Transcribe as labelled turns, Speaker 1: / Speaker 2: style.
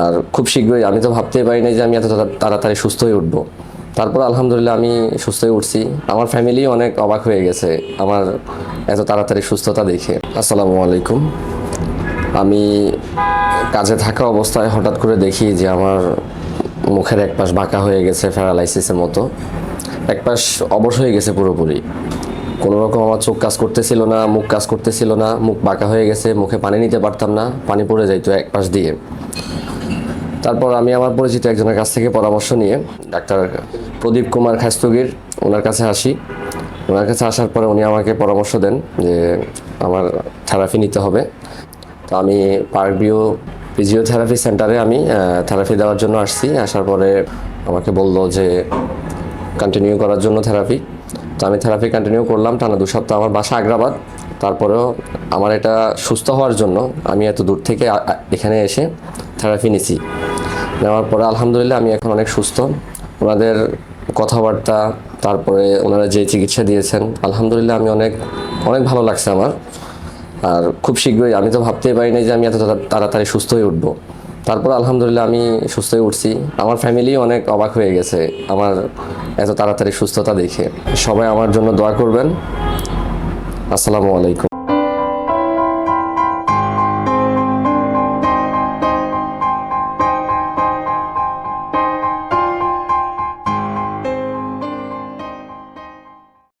Speaker 1: আর খুব শীঘ্রই, আমি তো ভাবতেই পারি নাই যে আমি এত তাড়াতাড়ি সুস্থ হয়ে উঠবো। তারপর আলহামদুলিল্লাহ আমি সুস্থ হয়ে উঠছি। আমার ফ্যামিলি অনেক অবাক হয়ে গেছে আমার এত তাড়াতাড়ি সুস্থতা দেখে। আসসালামু আলাইকুম। আমি কাজে থাকা অবস্থায় হঠাৎ করে দেখি যে আমার মুখের এক পাশ বাঁকা হয়ে গেছে প্যারালাইসিসের মতো। এক পাশ অবশ হয়ে গেছে পুরোপুরি। কোনো রকম আমার চোখ কাজ করতেছিল না, মুখ কাজ করতেছিল না, মুখ বাঁকা হয়ে গেছে, মুখে পানি নিতে পারতাম না, পানি পড়ে যাইতো এক পাশ দিয়ে। তারপর আমি আমার পরিচিত একজনের কাছ থেকে পরামর্শ নিয়ে ডাক্তার প্রদীপ কুমার খাস্তগির ওনার কাছে আসি। ওনার কাছে আসার পরে উনি আমাকে পরামর্শ দেন যে আমার থেরাপি নিতে হবে। তো আমি পার্ক ভিউ ফিজিওথেরাপি সেন্টারে আমি থেরাপি দেওয়ার জন্য আসছি। আসার পরে আমাকে বলল যে কন্টিনিউ করার জন্য থেরাপি তো আমি থেরাপি কন্টিনিউ করলাম টানা দু সপ্তাহ আমার বাসা আগ্রাবাদ। তারপরেও আমার এটা সুস্থ হওয়ার জন্য আমি এত দূর থেকে এখানে এসে থেরাপি নিছি নেওয়ার পরে আলহামদুলিল্লাহ আমি এখন অনেক সুস্থ। ওনাদের কথাবার্তা, তারপরে ওনারা যে চিকিৎসা দিয়েছেন, আলহামদুলিল্লাহ আমি অনেক অনেক ভালো লাগছে আমার। আর খুব শীঘ্রই, আমি তো ভাবতেই পারি নাই যে আমি এত তাড়াতাড়ি সুস্থ হয়ে উঠবো। তারপর আলহামদুলিল্লাহ আমি সুস্থ হয়ে উঠছি। আমার ফ্যামিলি অনেক অবাক হয়ে গেছে আমার এত তাড়াতাড়ি সুস্থতা দেখে। সবাই আমার জন্য দোয়া করবেন। আসসালামু আলাইকুম।